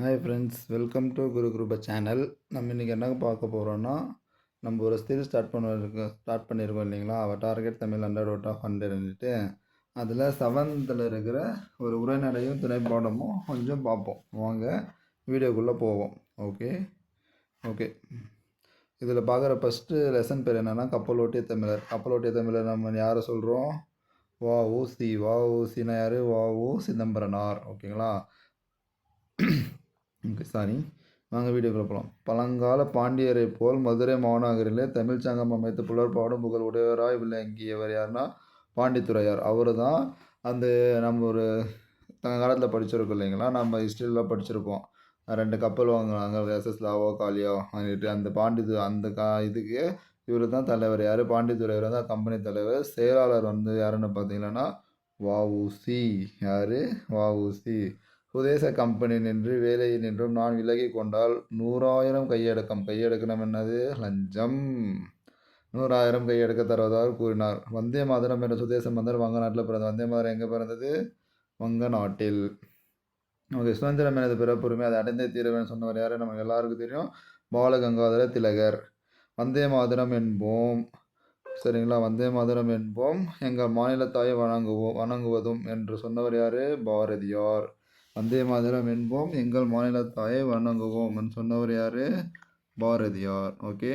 Hi friends welcome to Guru Gurupa channel நம்ம இன்றைக்கி என்ன பார்க்க போகிறோன்னா நம்ம ஒரு ஸ்கில் ஸ்டார்ட் பண்ணிருக்கோம் ஸ்டார்ட் பண்ணியிருக்கோம் இல்லைங்களா? அவள் target Tamil hundred out of ஹண்ட்ரட்ன்ட்டு அதில் செவன்த்தில் இருக்கிற ஒரு உரைநடையும் துணை பாடமும் கொஞ்சம் பார்ப்போம். வாங்க வீடியோக்குள்ளே போவோம். ஓகே ஓகே இதில் பார்க்குற ஃபஸ்ட்டு லெசன் பேர் என்னென்னா கப்பலோட்டிய தமிழர். கப்பலோட்டிய தமிழர் நம்ம யாரை சொல்கிறோம் வா ஊசி வா ஊசினா யார்? வா ஊ சிதம்பரனார். ஓகேங்களா ஓகே சாரி. வாங்க வீடியோக்குள்ள போகலாம் பழங்கால பாண்டியரை போல் மதுரை மாநகரிலே தமிழ் சங்கம் அமைத்து புலர் பாடும் புகழ் உடையவராய் விளங்கியவர் யாருன்னா பாண்டித்துறையார். அவர் தான் அந்த நம்ம ஒரு காலத்தில் படிச்சிருக்கோம் இல்லைங்களா? நம்ம ஹிஸ்ட்ரியில் படிச்சிருப்போம். ரெண்டு கப்பல் வாங்கினாங்க எஸ்எஸ் லாவோ காலியோ வாங்கிட்டு அந்த பாண்டித்து அந்த கா இதுக்கு இவர் தான் தலைவர். யார்? பாண்டித்துறையர் தான் கம்பெனி தலைவர். செயலாளர் வந்து யாருன்னு பார்த்தீங்கன்னா வஉசி யார்? வஉசி சுதேச கம்பெனி நின்று வேலையை நின்றும் நான் விலகி கொண்டால் நூறாயிரம் கையடக்கம். கையெடுக்கணும் என்னது? லஞ்சம். நூறாயிரம் கையெடுக்க தருவதாக கூறினார். வந்தே மாதரம் என்ற சுதேச மன்னர் வங்க நாட்டில் பிறந்த வந்தே மாதரம் எங்கே பிறந்தது? வங்க நாட்டில் நமக்கு சுதந்திரம் எனது பிறப்புரிமை அதை அடைந்தே தீரவேன் சொன்னவர் யார்? நமக்கு எல்லாருக்கும் தெரியும். பாலகங்காதர திலகர். வந்தே மாதரம் என்போம். சரிங்களா? வந்தே மாதரம் என்போம். எங்கள் மாநிலத்தாயை வணங்குவோம் வணங்குவதும் என்று சொன்னவர் யார்? பாரதியார். வந்தே மாதிரம் என்போம். எங்கள் மாநிலத்தாயை வணங்குவோம். சொன்னவர் யார்? பாரதியார். ஓகே?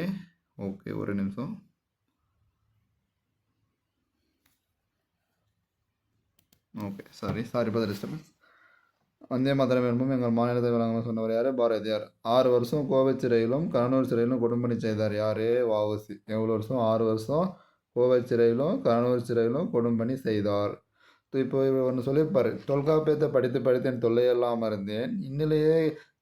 ஓகே ஒரு நிமிஷம். ஓகே சாரி சாரி பதில் டிஸ்டர்பன்ஸ் வந்தே மாதரம் என்போம். எங்கள் மாநிலத்தை வழங்கும் சொன்னவர் யார்? பாரதியார். ஆறு வருஷம் கோவை சிறையிலும் கண்ணூர் சிறையிலும் கொடும்பணி செய்தார். யார்? வாவசி எவ்வளோ வருஷம்? ஆறு வருஷம் கோவை சிறையிலும் கண்ணூர் சிறையிலும் கொடும்பணி செய்தார். இப்போ ஒன்று சொல்லியிருப்பார். தொல்காப்பியத்தை படித்து படித்து என் தொல்லையெல்லாம் இருந்தேன் இன்னிலேயே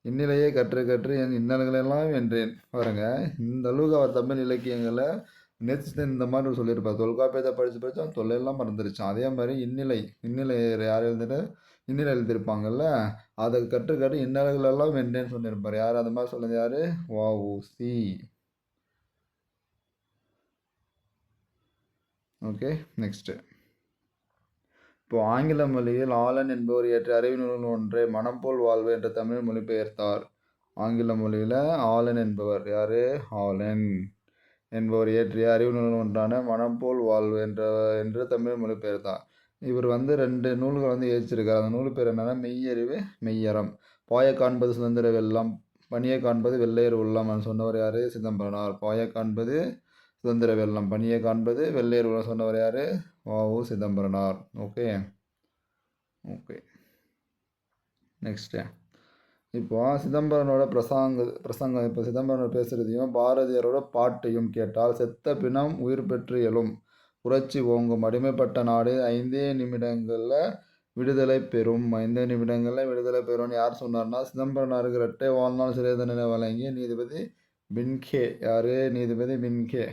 இன்னிலேயே கற்று கற்று என் இன்னல்களெல்லாம் வென்றேன். பாருங்க இந்த அளவுக்கு அவர் தமிழ் இலக்கியங்களை நேற்று இந்த மாதிரி சொல்லியிருப்பார். தொல்காப்பியத்தை படித்து படித்து அவன் தொல்லையெல்லாம் மறந்துருச்சான். அதே மாதிரி இன்னிலை இன்னிலை யார் எழுதிட்டு இன்னிலை எழுதியிருப்பாங்கல்ல அதை கற்று கற்று இன்னல்களெல்லாம் வென்றேன்னு சொல்லியிருப்பார். யார் அந்த மாதிரி சொன்னது யார்? வஉசி ஓகே நெக்ஸ்ட்டு. இப்போ ஆங்கில மொழியில் ஆலன் என்பவர் ஏற்ற அறிவு நூல் ஒன்றை மனம் போல் வாழ்வு என்ற தமிழ் மொழிபெயர்த்தார். ஆங்கில மொழியில் ஆலன் என்பவர் யார்? ஆலன் என்பவர் இயற்றிய அறிவு நூல் ஒன்றான மனம் போல் வாழ்வு என்ற என்று தமிழ் மொழிபெயர்த்தார். இவர் வந்து ரெண்டு நூல்கள் வந்து இயற்றிருக்கார். அந்த நூல் பேர் என்னென்னா மெய்யறிவு மெய்யறம். பாய காண்பது சுதந்திர வெள்ளம் பணியை காண்பது வெள்ளையர் உள்ளம் சொன்னவர் யார்? சிதம்பரனார். பாய காண்பது சுதந்திர வெள்ளம் பணியை காண்பது வெள்ளையர் உள்ளம் சொன்னவர் யார்? வாவு சிதம்பரனார். ஓகே. ஓகே. நெக்ஸ்ட்டு இப்போ சிதம்பரனோட பிரசாங்க பிரசங்கம் இப்போ சிதம்பரனோட பேசுகிறதையும் பாரதியாரோட பாட்டையும் கேட்டால் செத்த பிணம் உயிர் பெற்று எழும். புரட்சி ஓங்கும் அடிமைப்பட்ட நாடு. ஐந்தே நிமிடங்களில் விடுதலை பெறும். ஐந்தே நிமிடங்களில் விடுதலை பெறும்னு யார் சொன்னார்னா சிதம்பரனாருக்கு இரட்டை வாழ்நாள் சிறை தண்டனை வழங்கி நீதிபதி பின்கே. யார்? நீதிபதி பின்கே.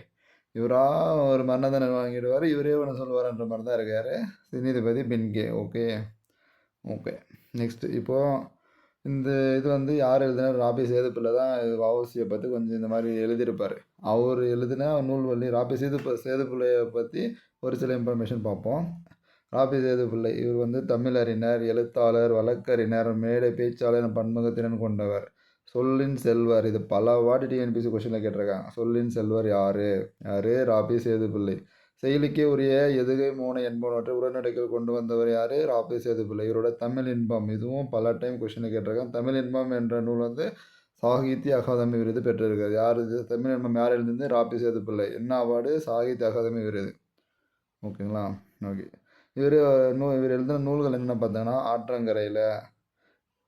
இவரா ஒரு மரணதனை வாங்கிடுவார் இவரே ஒன்று சொல்லுவார்ன்ற மாதிரி தான் இருக்கார். நீதிபதி பின்கே ஓகே. ஓகே. நெக்ஸ்ட்டு இப்போது இந்த இது வந்து யார் எழுதினார்? ராபி சேதுப்பிள்ளை தான் வவுசியை பற்றி கொஞ்சம் இந்த மாதிரி எழுதியிருப்பார். அவர் எழுதின நூல்வழி ராபி சேது சேதுப்பிள்ளையை பற்றி ஒரு சில இன்ஃபர்மேஷன் பார்ப்போம். ராபி சேதுப்பிள்ளை இவர் வந்து தமிழறிஞர் எழுத்தாளர் வழக்கறிஞர் மேடை பேச்சாளர் பன்முகத்திறன் கொண்டவர். சொல்லின் செல்வர். இது பல வாட்டி டிஎன்பிசி கொஷனில் கேட்டிருக்காங்க. சொல்லின் செல்வர் யார்? யார்? ராபி சேதுப்பிள்ளை செயலுக்கே உரிய எதுகை மூணு என்பனவற்றை உரைநடைகள் கொண்டு வந்தவர் யார்? ராபி சேதுப்பிள்ளை இவரோட தமிழ் இன்பம். இதுவும் பல டைம் கொஷினில் கேட்டிருக்காங்க. தமிழ் இன்பம் என்ற நூல் வந்து சாகித்ய அகாதமி விருது பெற்றிருக்காரு யார் இது? தமிழ் இன்பம் யார் எழுந்திருந்து ராபி சேதுப்பிள்ளை என்ன அவார்டு சாகித்ய அகாதமி விருது. ஓகேங்களா? ஓகே. இவர் நூ இவர் எழுதின நூல்கள் என்னென்ன பார்த்தீங்கன்னா ஆற்றங்கரையில்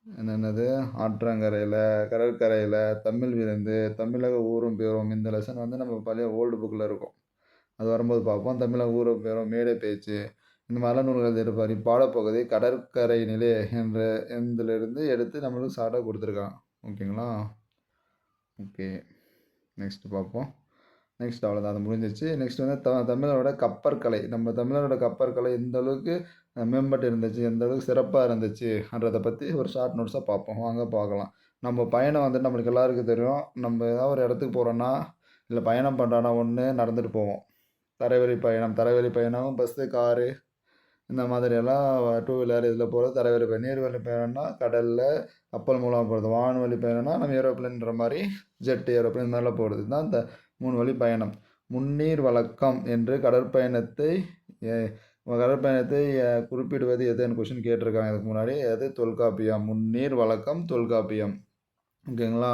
என்னென்னது? ஆற்றங்கரையில் கடற்கரையில் தமிழ் விருந்து தமிழக ஊரும் பேரும் இந்த லெசன் வந்து நம்ம பழைய ஓல்டு புக்கில் இருக்கும். அது வரும்போது பார்ப்போம். தமிழக ஊரும் பேரும் மேடை பேச்சு இந்த மாதிரிலாம் நூல்கள் இருப்பார். இப்பாடப்பகுதி கடற்கரை நிலை என்ற இதிலிருந்து எடுத்து நம்மளுக்கு ஷார்ட்டாக கொடுத்துருக்கான். ஓகேங்களா? ஓகே. நெக்ஸ்ட்டு பார்ப்போம். நெக்ஸ்ட் அவ்வளோதான் அது முடிஞ்சிச்சு நெக்ஸ்ட் வந்து த தமிழரோட கப்பற்கலை. நம்ம தமிழரோட கப்பற்கலை எந்த அளவுக்கு மேம்பட்டு இருந்துச்சு எந்த அளவுக்கு சிறப்பாக இருந்துச்சுன்றதை பற்றி ஒரு ஷார்ட் நோட்ஸாக பார்ப்போம். வாங்க பார்க்கலாம். நம்ம பயணம் வந்துட்டு நம்மளுக்கு எல்லாருக்கும் தெரியும். நம்ம ஏதாவது ஒரு இடத்துக்கு போகிறோன்னா இல்லை பயணம் பண்ணுறோன்னா ஒன்று நடந்துட்டு போவோம். தரைவழி பயணம் தரைவழி பயணம் பஸ்ஸு காரு இந்த மாதிரியெல்லாம் டூ வீலர் இதில் போகிறது தரைவழி பயணம் நீர்வழி பயணம்னா கடலில் கப்பல் மூலமாக போகிறது வான்வழி பயணம்னா நம்ம ஏரோப்ளேன்ற மாதிரி ஜெட் ஏரோப்ளேன் இந்த மாதிரிலாம் போகிறது தான் இந்த மூணு வழி பயணம். முன்னீர் வழக்கம் என்று கடற்பயணத்தை கடற்பயணத்தை குறிப்பிடுவது எதுன்னு கொஷின் கேட்டிருக்காங்க. இதுக்கு முன்னாடி அது தொல்காப்பியம். முன்னீர் வழக்கம் தொல்காப்பியம். ஓகேங்களா?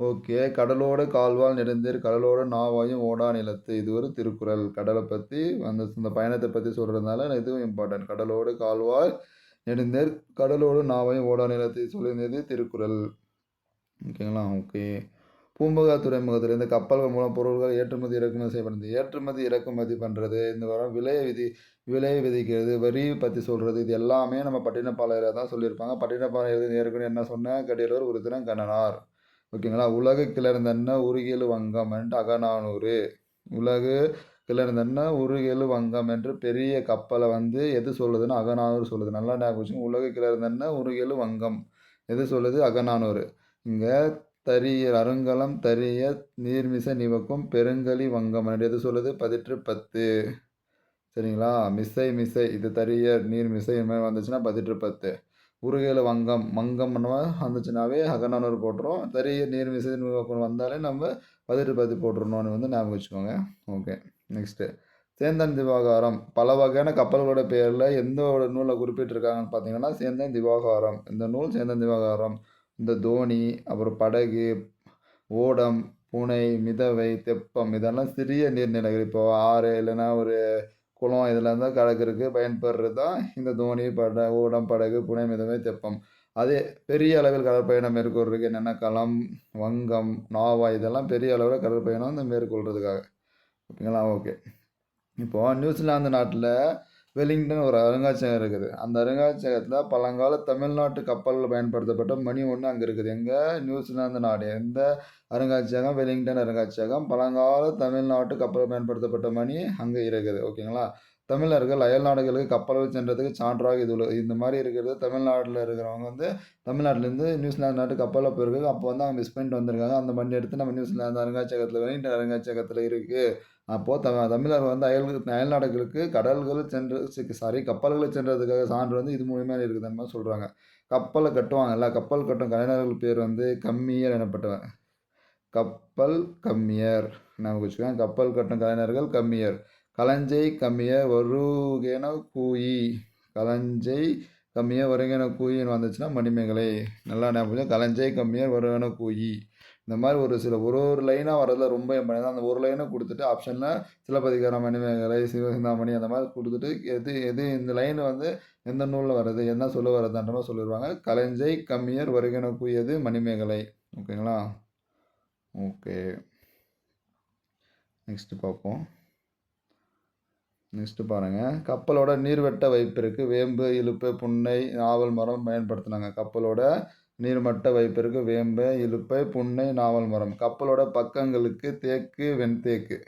ஓகே. கடலோடு கால்வால் நெடுந்தீர் கடலோடு நாவாயும் ஓடா நிலத்து. இது ஒரு திருக்குறள். கடலை பற்றி அந்த இந்த பயணத்தை பற்றி சொல்கிறதுனால இதுவும் இம்பார்ட்டன்ட் கடலோடு கால்வாய் நெடுந்தேர் கடலோடு நாவாயும் ஓடா நிலத்தை சொல்லியிருந்தது திருக்குறள். ஓகேங்களா? ஓகே. பூம்புகா துறைமுகத்தில் இந்த கப்பல்கள் மூலம் பொருட்கள் ஏற்றுமதி இறக்குமதி செய்யப்படுது. ஏற்றுமதி இறக்குமதி பண்ணுறது இந்த வாரம் விலை விதி விலை விதிக்கிறது வரி பற்றி சொல்கிறது இது எல்லாமே நம்ம பட்டினப்பாளையில் தான் சொல்லியிருப்பாங்க. பட்டினப்பாளையில் ஏற்கனவே என்ன சொன்னேன் கடியலூர் உருத்திரன் கண்ணனார். ஓகேங்களா? உலக கிளர்ந்தன்ன உருகியலு வங்கம் என்று அகநானூறு. உலகு கிளர்ந்தன்ன உருகியலு வங்கம் என்று பெரிய கப்பலை வந்து எது சொல்லுதுன்னு அகநானூறு சொல்லுது. நல்லா ஞாபகம் உலக உலகு கிளர்ந்தன்ன உருகியலு வங்கம். எது சொல்லுது? அகநானூறு. இங்கே தரிய அருங்கலம் தரிய நீர்மிசை நிவக்கும் பெருங்கலி வங்கம். எது சொல்லுது பதிற்று பத்து. சரிங்களா? மிசை மிசை. இது தரிய நீர் மிசை இந்த மாதிரி வந்துச்சுன்னா பதிற்று பத்து. உருகையில் வங்கம். மங்கம் வந்துச்சுனாவே அகநானூறு போட்டுரும் தரிய நீர் மிசை நிவக்கம் வந்தாலே நம்ம பதிற்று பத்து போட்டுருணும்னு வந்து ஞாபகம் வச்சுக்கோங்க. ஓகே. நெக்ஸ்ட்டு. சேந்தன் திவாகாரம். பல வகையான கப்பல்களோட பேரில் எந்த ஒரு நூலில் குறிப்பிட்டிருக்காங்கன்னு பார்த்தீங்கன்னா சேந்தன் திவாகாரம். இந்த நூல் சேந்தன் திவாகாரம். இந்த தோணி அப்புறம் படகு ஓடம் பூனை மிதவை தெப்பம் இதெல்லாம் சிறிய நீர்நிலைகள். இப்போது ஆறு இல்லைன்னா ஒரு குளம் இதெல்லாம் தான் கடற்கரைக்கு பயன்படுறது தான் இந்த தோணி பட ஓடம் படகு புனை மிதவை தெப்பம். அதே பெரிய அளவில் கடற்பயணம் மேற்கொள்றதுக்கு என்னென்ன களம் வங்கம் நாவா இதெல்லாம் பெரிய அளவில் கடற்பயணம் இந்த மேற்கொள்றதுக்காக. ஓகேங்களா? ஓகே. இப்போது நியூசிலாந்து நாட்டில் வெலிங்டன் ஒரு அருங்காட்சியகம் இருக்குது. அந்த அருங்காட்சியகத்தில் பழங்கால தமிழ்நாட்டு கப்பலில் பயன்படுத்தப்பட்ட மணி ஒன்று அங்கே இருக்குது. எங்கே? நியூசிலாந்து நாடு. எந்த அருங்காட்சியகம்? வெலிங்டன் அருங்காட்சியகம். பழங்கால தமிழ்நாட்டு கப்பலில் பயன்படுத்தப்பட்ட மணி அங்கே இருக்குது. ஓகேங்களா? தமிழர்கள் அயல் நாடுகளுக்கு கப்பலில் சென்றதுக்கு சான்றாக இது இந்த மாதிரி இருக்கிறது தமிழ்நாட்டில் இருக்கிறவங்க வந்து தமிழ்நாட்டிலேருந்து நியூசிலாந்து நாட்டு கப்பலில் போயிருக்காங்க. அப்போ வந்து அவங்க மிஸ் பண்ணிட்டு வந்திருக்காங்க. அந்த மணி எடுத்து நம்ம நியூசிலாந்து அருங்காட்சியகத்தில் வெலிங்டன் அருங்காட்சியகத்தில் இருக்குது அப்போது தமிழ் தமிழர் வந்து அயல் அயல் நாடுகளுக்கு கடல்கள் சென்று சாரி கப்பல்கள் சென்றதுக்காக சான்று வந்து இது மூலியமாக இருக்குதுன்னு மாதிரி சொல்கிறாங்க கப்பலை கட்டுவாங்கல்ல கப்பல் கட்டும் கலைஞர்கள் பேர் வந்து கம்மியர் எனப்பட்டவன் கப்பல் கம்மியர். நான் வச்சுக்கோங்க. கப்பல் கட்டும் கலைஞர்கள் கம்மியர். கலஞ்சை கம்மிய வருகென கூயி. கலஞ்சை கம்மிய வருகென கூயின்னு வந்துச்சுன்னா மணிமேகலை. நல்லா ஞாபகம் கலஞ்சை கம்மிய வருகென கூயி. இந்த மாதிரி ஒரு சில ஒரு ஒரு லைனாக வரதுல ரொம்ப இம்பார்ட்டன் அந்த ஒரு லைனை கொடுத்துட்டு ஆப்ஷனில் சிலப்பதிகாரம் மணிமேகலை சிவசிந்தாமணி அந்த மாதிரி கொடுத்துட்டு எது எது இந்த லைன் வந்து எந்த நூலில் வர்றது என்ன சொல்ல வர்றதுன்ற மாதிரி சொல்லிடுவாங்க. கலைஞ்சை கம்மியர் வருகின கூயது மணிமேகலை. ஓகேங்களா? ஓகே. நெக்ஸ்ட்டு பார்ப்போம். நெக்ஸ்ட்டு பாருங்கள் கப்பலோட நீர்வட்ட வைப்பிற்கு வேம்பு இழுப்பு புன்னை நாவல் மரம் பயன்படுத்தினாங்க. கப்பலோட நீர்மட்ட வைப்பிற்கு வேம்பு இழுப்பை புன்னை நாவல் மரம். கப்பலோட பக்கங்களுக்கு தேக்கு வெண்தேக்கு.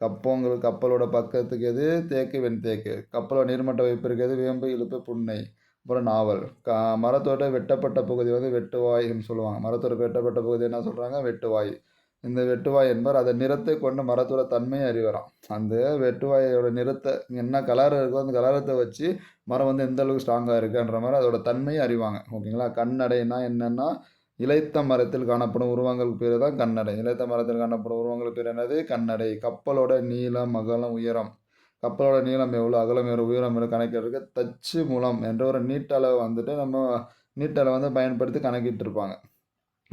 கப்பங்களுக்கு கப்பலோட பக்கத்துக்கு எது? தேக்கு வெண்தேக்கு. கப்பலோட நீர்மட்ட வைப்பிற்கு எது? வேம்பு இழுப்பு புன்னை. அப்புறம் நாவல். க மரத்தோட வெட்டப்பட்ட பகுதி வந்து வெட்டுவாய்ன்னு சொல்லுவாங்க. மரத்தோட வெட்டப்பட்ட பகுதி என்ன சொல்கிறாங்க வெட்டுவாய். இந்த வெட்டுவாய் என்பவர் அதை நிறத்தை கொண்டு மரத்தோட தன்மையை அறிவறாம் அந்த வெட்டுவாயோட நிறத்தை என்ன கலர் இருக்கோ அந்த கலரத்தை வச்சு மரம் வந்து எந்த அளவுக்கு ஸ்ட்ராங்காக இருக்குன்ற மாதிரி அதோட தன்மையை அறிவாங்க. ஓகேங்களா? கண்ணடைனா என்னென்னா இளைத்த மரத்தில் காணப்படும் உருவங்கள் பேர் தான் கண்ணடை. இளைத்த மரத்தில் காணப்படும் உருவங்கள் பேர் என்னது? கண்ணடை. கப்பலோட நீளம் அகலம் உயரம். கப்பலோட நீளம் எவ்வளோ அகலம் எவ்வளோ உயரம் எவ்வளோ கணக்கிடுறதுக்கு தச்சு மூலம் என்ற ஒரு நீட்டளவை வந்துட்டு நம்ம நீட்டளவை வந்து பயன்படுத்தி கணக்கிட்டு இருப்பாங்க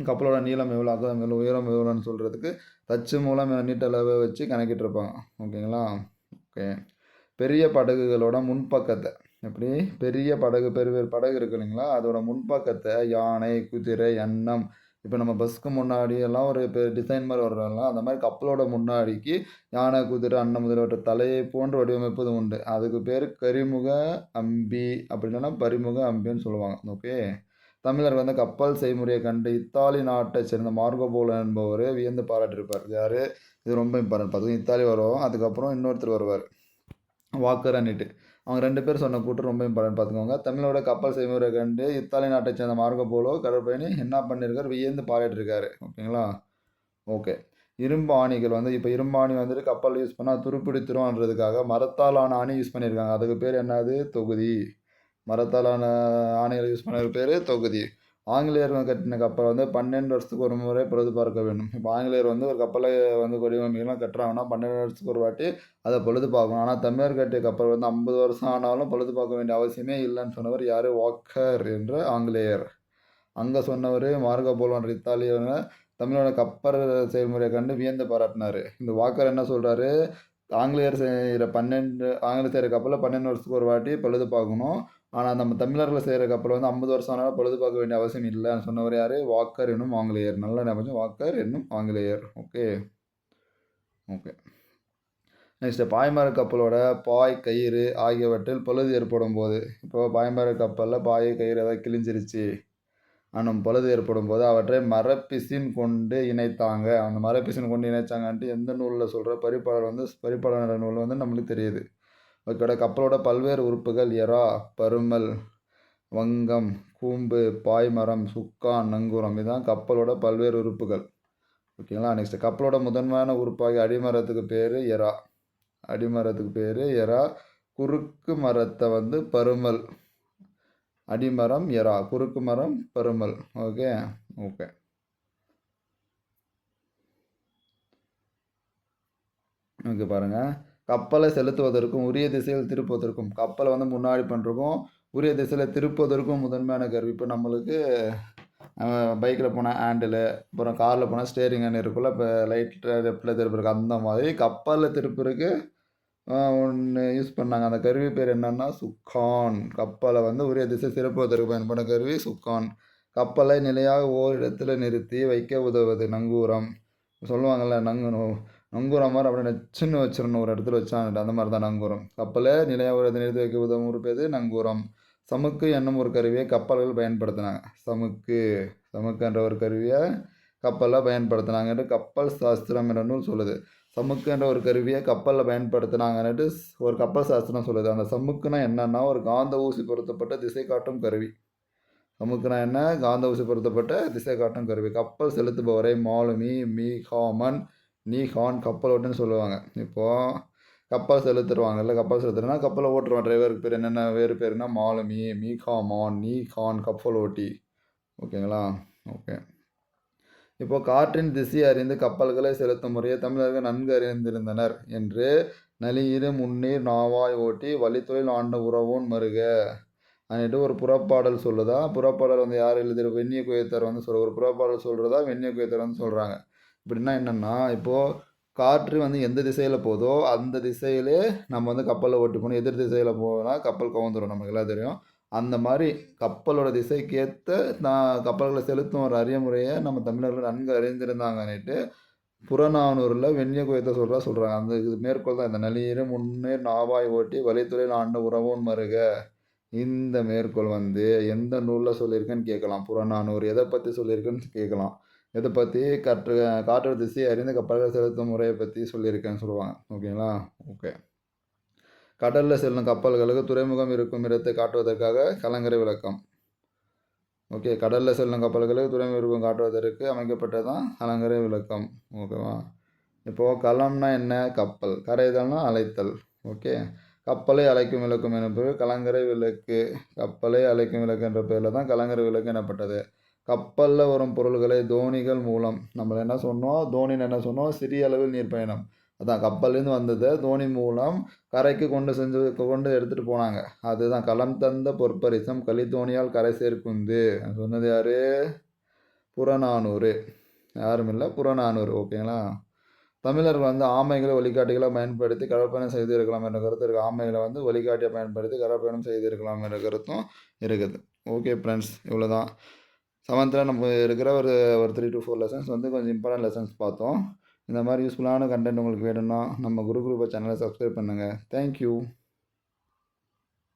கப்பலோட நீளம் எவ்வளோ அகலம் எவ்வளோ உயரம் எவ்வளோன்னு சொல்கிறதுக்கு தச்சு மூலம் நீட்டளவை வச்சு கணக்கிட்டு இருப்பாங்க. ஓகேங்களா? ஓகே. பெரிய படகுகளோட முன்பக்கத்தை. எப்படி? பெரிய படகு பெரிய படகு இருக்கு இல்லைங்களா? அதோட முன்பக்கத்தை யானை குதிரை எண்ணம் இப்போ நம்ம பஸ்க்கு முன்னாடி எல்லாம் ஒரு இப்போ டிசைன் மாதிரி வர்றோம்ல அந்த மாதிரி கப்பலோட முன்னாடிக்கு யானை குதிரை அன்னம் முதலியவற்றை தலையை போன்று வடிவமைப்பது உண்டு. அதுக்கு பேர் கரிமுக அம்பி அப்படின்னா பரிமுக அம்பின்னு சொல்லுவாங்க. ஓகே. தமிழர் வந்து கப்பல் செய்முறையை கண்டு இத்தாலி நாட்டை சேர்ந்த மார்கோபோலோ என்பவர் வியந்து பாராட்டியிருப்பார். யார்? இது ரொம்ப இம்பார்ட்டன்ட் பார்த்து இத்தாலி வரும் அதுக்கப்புறம் இன்னொருத்தர் வருவார். வாக்கர் அன்னிட்டு அவங்க ரெண்டு பேர் சொன்ன கூட்டம் ரொம்ப இம்பார்ட்டன்ட் பார்த்துக்கோங்க தமிழோட கப்பல் செய்முறை கண்டு இத்தாலி நாட்டை சேர்ந்த மார்கோ போலோ கடற்பயணி என்ன பண்ணியிருக்காரு? வியந்து பாராட்டிருக்காரு ஓகேங்களா? ஓகே. இரும்பு ஆணிகள் வந்து இப்போ இரும்பு ஆணி வந்துட்டு கப்பல் யூஸ் பண்ணால் துருப்பிடித்துரும்ன்றதுக்காக மரத்தாலான ஆணி யூஸ் பண்ணியிருக்காங்க. அதுக்கு பேர் என்னது? தொகுதி. மரத்தாலான ஆணைகளை யூஸ் பண்ண பேர் தொகுதி. ஆங்கிலேயர் கட்டின கப்பல் வந்து பன்னெண்டு வருஷத்துக்கு ஒரு முறை பழுது பார்க்க வேண்டும். இப்போ ஆங்கிலேயர் வந்து ஒரு கப்பலை வந்து கொடிவமைலாம் கட்டுறாங்கன்னா பன்னெண்டு வருஷத்துக்கு ஒரு வாட்டி அதை பழுது பார்க்கணும் ஆனால் தமிழர் கட்டிய கப்பல் வந்து ஐம்பது வருஷம் ஆனாலும் பழுது பார்க்க வேண்டிய அவசியமே இல்லைன்னு சொன்னவர் யார்? வாக்கர் என்ற ஆங்கிலேயர். அங்கே சொன்னவர் மார்க போல்வான் இத்தாலியன தமிழோட கப்பர் செயல்முறையை கண்டு வியந்து பாராட்டினார். இந்த வாக்கர் என்ன சொல்கிறாரு ஆங்கிலேயர் செய்கிற பன்னெண்டு ஆங்கிலேயர் செய்கிற கப்பலில் பன்னெண்டு வருஷத்துக்கு ஒரு வாட்டி பழுது பார்க்கணும் ஆனால் நம்ம தமிழர்களை செய்கிற கப்பல் வந்து ஐம்பது வருஷம் ஆனாலும் பழுது பார்க்க வேண்டிய அவசியம் இல்லைன்னு சொன்னவர் யார்? வாக்கர் என்னும் ஆங்கிலேயர். நல்ல ஞாபகம் வாக்கர் என்னும் ஆங்கிலேயர். ஓகே. ஓகே. நெக்ஸ்ட்டு பாய்மர கப்பலோட பாய் கயிறு ஆகியவற்றில் பழுது ஏற்படும் போது இப்போ பாய்மர கப்பலில் பாய் கயிறு ஏதாவது கிழிஞ்சிருச்சு ஆனால் பழுது ஏற்படும் போது அவற்றை மரப்பிசின் கொண்டு இணைத்தாங்க. அந்த மரப்பிசின் கொண்டு இணைச்சாங்கன்ட்டு எந்த நூலில் சொல்கிற பரிப்பாளர் வந்து பரிப்பாளர் நூல் வந்து நம்மளுக்கு தெரியுது. ஓகேடா கப்பலோட பல்வேறு உறுப்புகள் எறா பருமல் வங்கம் கூம்பு பாய்மரம் சுக்கான் நங்கூரம் இதுதான் கப்பலோட பல்வேறு உறுப்புகள். ஓகேங்களா? நெக்ஸ்ட் கப்பலோட முதன்மையான உறுப்பாகி அடிமரத்துக்கு பேர் எறா. அடிமரத்துக்கு பேர் எறா. குறுக்கு மரத்தை வந்து பருமல். அடிமரம் எறா. குறுக்கு மரம் பருமல். ஓகே? ஓகே. ஓகே பாருங்கள் கப்பலை செலுத்துவதற்கும் உரிய திசையில் திருப்புவதற்கும் கப்பலை வந்து முன்னாடி பண்ணுறக்கும் உரிய திசையில் திருப்புவதற்கும் முதன்மையான கருவி. இப்போ நம்மளுக்கு பைக்கில் போனால் ஹேண்டிலு அப்புறம் காரில் போனால் ஸ்டேரிங் ஹேண்ட் இருக்குல்ல இப்போ லைட்டில் லெஃப்டில் திருப்புறக்கு அந்த மாதிரி கப்பலில் திருப்புறக்கு ஒன்று யூஸ் பண்ணாங்க. அந்த கருவி பேர் என்னென்னா சுக்கான். கப்பலை வந்து உரிய திசை சிறப்புவதற்கு பயன்படும் கருவி சுக்கான். கப்பலை நிலையாக ஓரிடத்தில் நிறுத்தி வைக்க உதவுவது நங்கூரம். சொல்லுவாங்கள்ல நங்கு நங்கூரம் மாதிரி அப்படியே நச்சுன்னு வச்சிடணும் ஒரு இடத்துல வச்சான் அந்த மாதிரி தான் நங்கூரம். கப்பலை நிலையாக ஒரு நிறுத்தி வைக்க உதவும் உறுப்பியது நங்கூரம். சமுக்கு என்னும் ஒரு கருவியை கப்பல்கள் பயன்படுத்தினாங்க. சமுக்கு சமுக்குன்ற ஒரு கருவியை கப்பலில் பயன்படுத்தினாங்கன்ட்டு கப்பல் சாஸ்திரம் என்ற நூல் சொல்லுது. சமுக்குன்ற ஒரு கருவியை கப்பலில் பயன்படுத்தினாங்கன்னுட்டு ஒரு கப்பல் சாஸ்திரம் சொல்லுது. அந்த சமுக்குனா என்னன்னா ஒரு காந்த ஊசி பொருத்தப்பட்ட திசை காட்டும் கருவி. சமுக்குனா என்ன? காந்த ஊசி பொருத்தப்பட்ட திசை காட்டும் கருவி. கப்பல் செலுத்துபவரை மாலுமி மீ ஹாமன் நீ ஹான் கப்பல் ஓட்டுன்னு சொல்லுவாங்க. இப்போது கப்பல் செலுத்துருவாங்கல்ல கப்பல் செலுத்துறனா கப்பலை ஓட்டுருவான் டிரைவருக்கு பேர் என்னென்ன வேறு பேருனா மாலுமி மீ காமான் நீ ஹான் கப்பல் ஓட்டி. ஓகேங்களா? ஓகே. இப்போது காற்றின் திசை அறிந்து கப்பல்களை செலுத்தும் முறையை தமிழர்கள் நன்கு அறிந்திருந்தனர் என்று நலியிரு முன்னீர் நாவாய் ஓட்டி வழித்தொழில் ஆண்ட உறவோன் மருக. அன்னிட்டு ஒரு புறப்பாடல் சொல்லுதா? புறப்பாடல் வந்து யார் எழுதிரு? வெண்ணிய குயத்தர் வந்து சொல்கிற ஒரு புறப்பாடல் சொல்கிறதா வெண்ணிய குயத்தர் வந்து சொல்கிறாங்க இப்படின்னா என்னென்னா இப்போது காற்று வந்து எந்த திசையில் போதோ அந்த திசையிலே நம்ம வந்து கப்பலில் ஓட்டி போகணும் எதிர் திசையில் போனால் கப்பல் கவுந்துடும் நமக்கு எல்லாம் தெரியும். அந்த மாதிரி கப்பலோட திசைக்கேற்ற நான் கப்பல்களை செலுத்தும் ஒரு அரிய முறையை நம்ம தமிழர்கள் நன்கு அறிந்திருந்தாங்கன்னுட்டு புறநானூரில் வெண்ணிய குயத்தை சொல்கிறா சொல்கிறாங்க அந்த இது மேற்கோள் தான் இந்த நளியிரு முன்னேர் நாவாய் ஓட்டி வழித்துறையில் ஆண்ட உறவோன் மருக இந்த மேற்கோள் வந்து எந்த நூலில் சொல்லியிருக்கேன்னு கேட்கலாம். புறநானூறு எதை பற்றி சொல்லியிருக்குன்னு கேட்கலாம். இதை பற்றி கற்று காற்று திசை அறிந்து கப்பல்கள் செலுத்தும் முறையை பற்றி சொல்லியிருக்கேன்னு சொல்லுவாங்க. ஓகேங்களா? ஓகே. கடலில் செல்லும் கப்பல்களுக்கு துறைமுகம் இருக்கும் இடத்தை காட்டுவதற்காக கலங்கரை விளக்கம். ஓகே கடலில் செல்லும் கப்பல்களுக்கு துறைமுகம் இருக்கும் காட்டுவதற்கு அமைக்கப்பட்டதான் கலங்கரை விளக்கம். ஓகேவா? இப்போது களம்னா என்ன? கப்பல். கரைதல்னா அழைத்தல் ஓகே. கப்பலை அழைக்கும் விளக்கம் என்பது கலங்கரை விளக்கு. கப்பலை அழைக்கும் விளக்கு என்ற பேரில் தான் கலங்கரை விளக்கு எனப்பட்டது. கப்பலில் வரும் பொருள்களை தோணிகள் மூலம். நம்ம என்ன சொன்னோம்? தோணின்னு என்ன சொன்னோம்? சிறிய அளவில் நீர் பயணம் அதான் கப்பல்லேருந்து வந்ததை தோணி மூலம் கரைக்கு கொண்டு செஞ்சு கொண்டு எடுத்துகிட்டு போனாங்க. அதுதான் களம் தந்த பொற்பரிசம் கலித்தோணியால் கரை சேர்க்குந்து. சொன்னது யார்? புறநானூறு. யாரும் இல்லை புறநானூறு ஓகேங்களா? தமிழர்கள் வந்து ஆமைகளை வழிகாட்டிகளாக பயன்படுத்தி கடற்பயணம் செய்திருக்கலாம் என்ற கருத்து இருக்குது ஆமைகளை வந்து வழிகாட்டியை பயன்படுத்தி கடற்பயணம் செய்திருக்கலாம் என்ற கருத்தும் இருக்குது. ஓகே ஃப்ரெண்ட்ஸ் இவ்வளோ தான் செவன்த்தில் நம்ம இருக்கிற ஒரு ஒரு த்ரீ டு ஃபோர் லெசன்ஸ் வந்து கொஞ்சம் இம்பார்ட்டன்ட் லெசன்ஸ் பார்த்தோம். இந்த மாதிரி யூஸ்ஃபுல்லான கண்டென்ட் உங்களுக்கு வேணும்னா நம்ம குரு குரூப்பை சேனலை சப்ஸ்கிரைப் பண்ணுங்கள் தேங்க்யூ